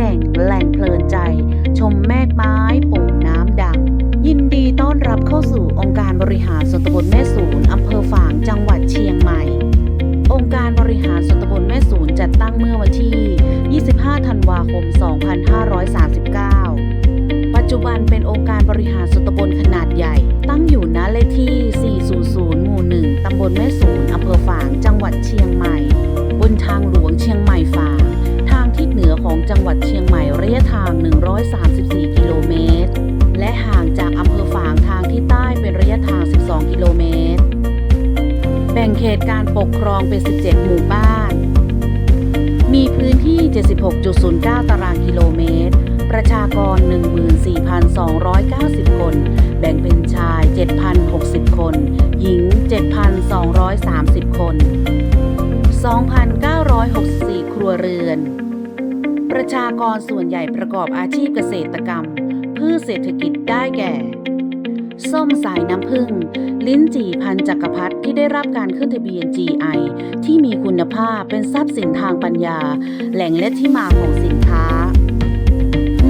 แจ่งแหล่งเพลินใจ ชมแมกไม้ปุ่งน้ำดัง ยินดีต้อนรับเข้าสู่องค์การบริหารส่วนตำบลแม่สูนอำเภอฝางจังหวัดเชียงใหม่ องค์การบริหารส่วนตำบลแม่สูนจัดตั้งเมื่อวันที่ 25 ธันวาคม 2539 ปัจจุบันเป็นองค์การบริหารส่วนตำบลขนาดใหญ่ ตั้งอยู่ณเลขที่ 400 หมู่ 1 ตำบลแม่สูน งจังหวัดเชียงใหม่ระยะทาง 134 กิโลเมตร และห่างจากอำเภอฝางทางที่ใต้เป็นระยะทาง 12 กิโลเมตร แบ่งเขตการปกครองเป็น 17 หมู่บ้าน มีพื้นที่ 76.09 ตารางกิโลเมตร ประชากร 14,290 คน แบ่งเป็นชาย 7,060 คน หญิง 7,230 คน 2,964 ครัวเรือน ประชากรส่วนใหญ่ประกอบอาชีพเกษตรกรรม พืชเศรษฐกิจได้แก่ ส้มสายน้ำผึ้งลิ้นจี่พันจักรพรรดิที่ได้รับการขึ้นทะเบียน GI ที่มีคุณภาพเป็นทรัพย์สินทางปัญญา แหล่งและที่มาของสินค้า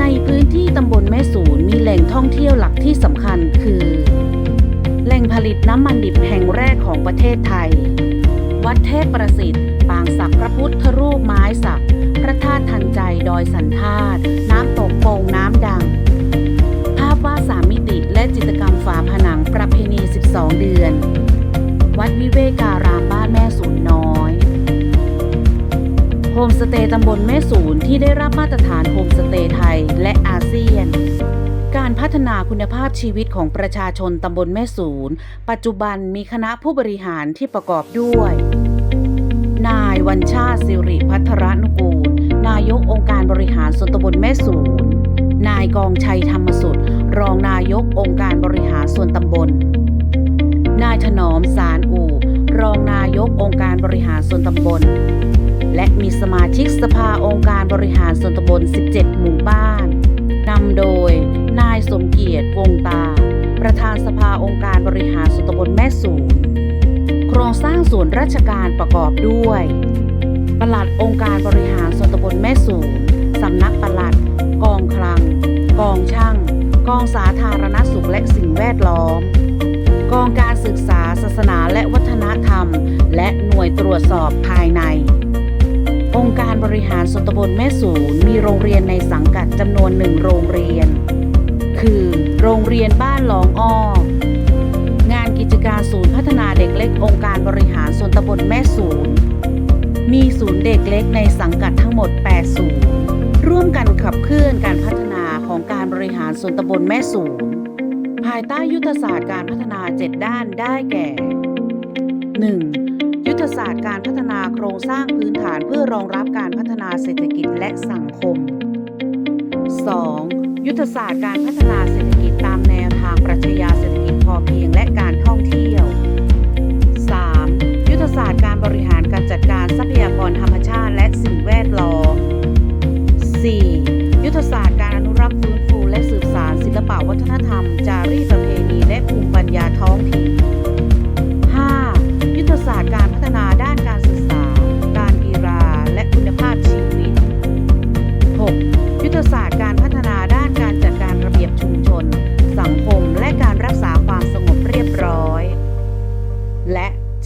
ในพื้นที่ตำบลแม่สูนมีแหล่งท่องเที่ยวหลักที่สำคัญคือ แหล่งผลิตน้ำมันดิบแห่งแรกของประเทศไทย วัดเทพประสิทธิ์ ปางศักดิ์พระพุทธรูปไม้สัก ระธาตุทันใจดอยสันธาตน้ำตกโป่งน้ำดัง ภาพวาดสามมิติและจิตรกรรมฝาผนังประเพณี 12 เดือน วัดวิเวการามบ้านแม่สูนน้อยโฮมสเตย์ตำบลแม่สูนที่ได้รับมาตรฐานโฮมสเตย์ไทยและอาเซียนการพัฒนาคุณภาพชีวิตของประชาชนตำบลแม่สูนปัจจุบันมีคณะผู้บริหารที่ประกอบด้วย นายวัญชาติสิริพัทรนุกูลายกองค์การบริหารส่วนตำบลแม่สูนนายกองชัยธรรมสุดรองนายกองค์การบริหารส่วนตำบล นายถนอมสารอู่ รองนายกองค์การบริหารส่วนตำบล และมีสมาชิกสภาองค์การบริหารส่วนตำบล 17 หมู่บ้านนำโดย นายสมเกียรติวงตา ประธานสภาองค์การบริหารส่วนตำบลแม่สูนโครงสร้างส่วนราชการประกอบด้วย ปลัดองค์การบริหารส่วนตำบลแม่สูนสำนักปลัด กองคลัง กองช่าง กองสาธารณสุขและสิ่งแวดล้อม กองการศึกษาศาสนาและวัฒนธรรม และหน่วยตรวจสอบภายใน องค์การบริหารส่วนตำบลแม่สูนมีโรงเรียนในสังกัดจำนวนหนึ่งโรงเรียน คือ โรงเรียนบ้านหลองอ้องานกิจการศูนย์พัฒนาเด็กเล็กองค์การบริหารส่วนตำบลแม่สูน มีศูนย์เด็กเล็กในสังกัดทั้งหมด 8 ศูนย์ ร่วมกันขับเคลื่อนการพัฒนาของการบริหารส่วนตำบลแม่สูนภายใต้ยุทธศาสตร์การพัฒนา 7 ด้านได้แก่ 1. ยุทธศาสตร์การพัฒนาโครงสร้างพื้นฐานเพื่อรองรับการพัฒนาเศรษฐกิจและสังคม 2. ยุทธศาสตร์การพัฒนาเศรษฐกิจตาม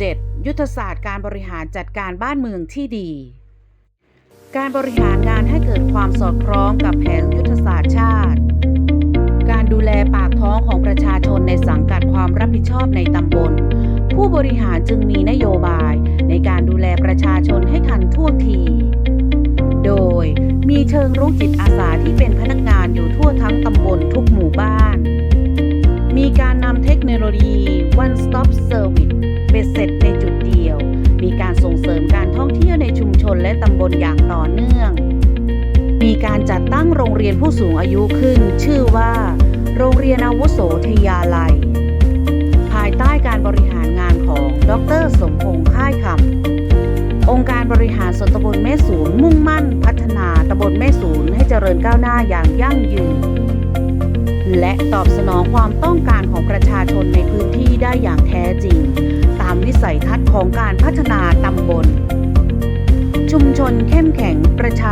7. ยุทธศาสตร์การบริหารจัดการบ้านเมืองที่ดี การบริหารงานให้เกิดความสอดคล้องกับแผนยุทธศาสตร์ชาติ การดูแลปากท้องของประชาชนในสังกัดความรับผิดชอบในตำบล ผู้บริหารจึงมีนโยบายในการดูแลประชาชนให้ทันท่วงที โดยมีเชิงรุกจิตอาสาที่เป็นพนักงานอยู่ทั่วทั้งตำบลทุกหมู่บ้าน และตำบลอย่างต่อเนื่อง มีการจัดตั้งโรงเรียนผู้สูงอายุขึ้น ชื่อว่า โรงเรียนอาวุโสทยาลัย ภายใต้การบริหารงานของดร สมพงษ์ค่ายคำองค์การบริหารส่วนตำบลแม่สูนมุ่งมั่น พัฒนาตำบลแม่สูนให้เจริญก้าวหน้าอย่างยั่งยืน และตอบสนองความต้องการของประชาชนในพื้นที่ได้อย่างแท้จริง ตามวิสัยทัศน์ของการพัฒนาตำบล ชุมชนเข้มแข็งประชา